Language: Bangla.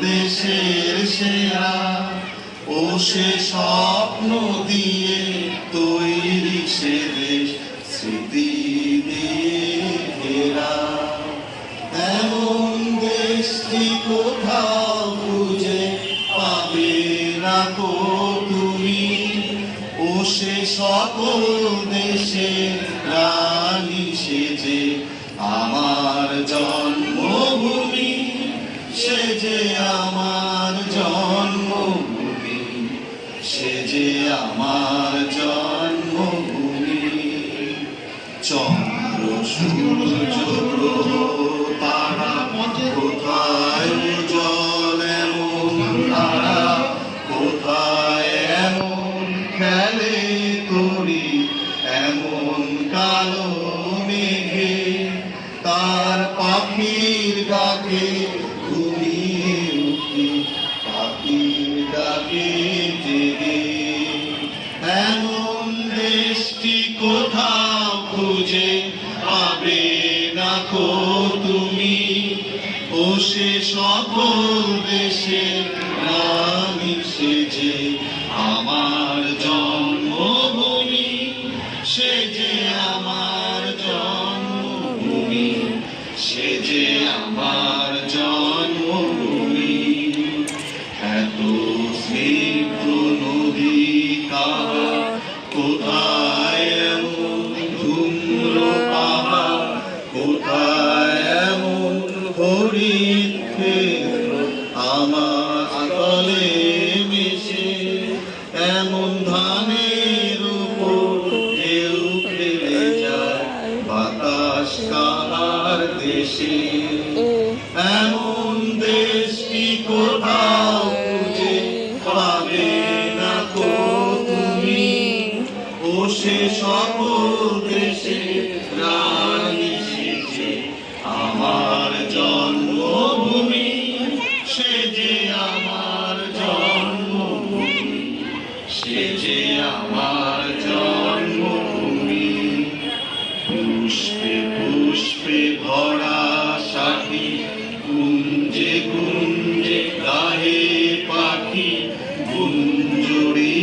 দেশের সেরা ও সে স্বপ্ন দিয়ে তৈরি সে দেশ, স্মৃতি ঘেরা এমন দেশটি কোথাও খুঁজে পাবে কো তুমি? ও সে সকল দেশে রানী সেজে আমার জন্মভূমি জন্মভূমি, সে যে আমার জন্মভূমি। চন্দ্র, সূর্য তারা কোথায় জল এমন? তারা কোথায় এমন খেলে তরি, এমন কালো মেঘে? তার পাখির ডাকে না তুমি ও সে সকল দেশে রানী যে আমার আমার আকালে মিশে এমন ধানের উপর ঢেউ খেলে যায় বাতাস কাহার দেশে। এমন দেশটি কোথাও খুঁজে পাবে না কো তুমি? ও সে সকল সে যে আমার জন্মভূমি। পুষ্পে পুষ্পে ভরা সাথী কুঞ্জে কুঞ্জ